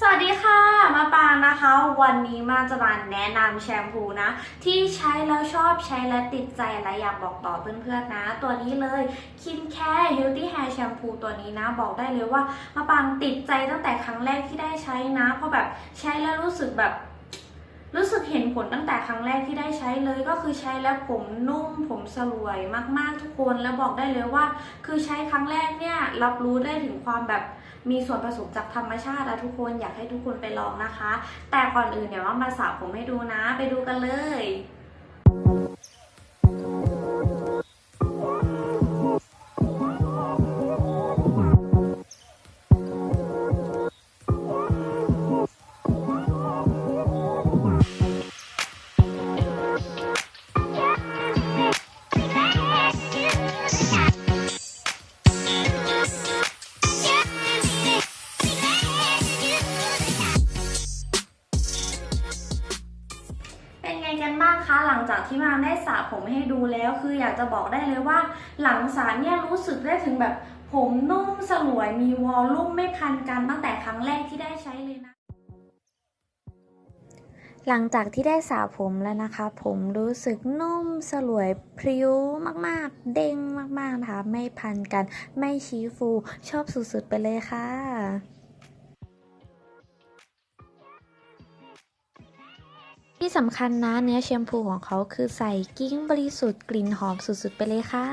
สวัสดีค่ะ มาปางนะคะ วันนี้มาจะมาแนะนำแชมพูนะ ที่ใช้แล้วชอบใช้แล้วติดใจและอยากบอกต่อเพื่อนๆนะ ตัวนี้เลยคินแคร์ Healthy Hair Shampoo ตัวนี้นะ บอกได้เลยว่า มาปางติดใจตั้งแต่ครั้งแรกที่ได้ใช้นะ เพราะแบบใช้แล้วรู้สึกแบบ รู้สึกเห็นผลตั้งแต่ครั้งแรกที่ได้ใช้เลยก็คือใช้แล้วผมนุ่มผมสลวยมากๆทุกคนแล้วบอกได้เลยว่า คือใช้ครั้งแรกเนี่ยรับรู้ได้ถึงความแบบมีส่วนผสมจากธรรมชาติอะทุกคนอยากให้ทุกคนไปลองนะคะ แต่ก่อนอื่นเดี๋ยวว่ามาสาวผมให้ดูนะไปดูกันเลย งกันบ้างคะ หลังจากที่มาได้สระผมให้ดูแล้ว คืออยากจะบอกได้เลยว่า หลังสระเนี่ยรู้สึกได้ถึงแบบผมนุ่มสลวยมีวอลลุ่มไม่พันกันตั้งแต่ครั้งแรกที่ได้ใช้เลยนะ หลังจากที่ได้สระผมแล้วนะคะ ผมรู้สึกนุ่มสลวยพริ้วมากๆ เด้งมากๆนะคะ ไม่พันกัน ไม่ชี้ฟู ชอบสุดๆไปเลยค่ะ ที่สำคัญนะเนื้อแชมพูของเขาคือใส่กิ้งบริสุทธิ์กลิ่นหอมสุดๆ ไปเลยค่ะ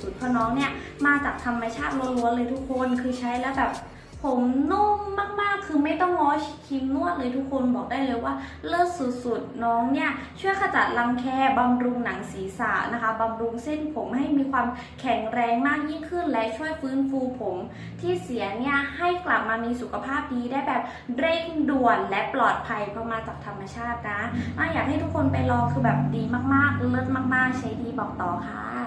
สุดเพราะน้องเนี่ยมาจากธรรมชาติล้วนๆเลยทุกคนคือใช้แล้วแบบผมนุ่มมากๆ ต้องง้อครีมนวดเลยทุกคนบอกได้เลยว่าเลิศสุดๆ น้องเนี่ยช่วยขจัดรังแคบำรุงหนังศีรษะนะคะบำรุงเส้นผมให้มีความแข็งแรงมากยิ่งขึ้น และช่วยฟื้นฟูผมที่เสียเนี่ยให้กลับมามีสุขภาพดีได้แบบเร่งด่วนและปลอดภัยเพราะมาจากธรรมชาตินะอะอยากให้ทุกคนไปลองคือแบบดีมากๆ เลิศมากๆ ใช้ดีบอกต่อค่ะ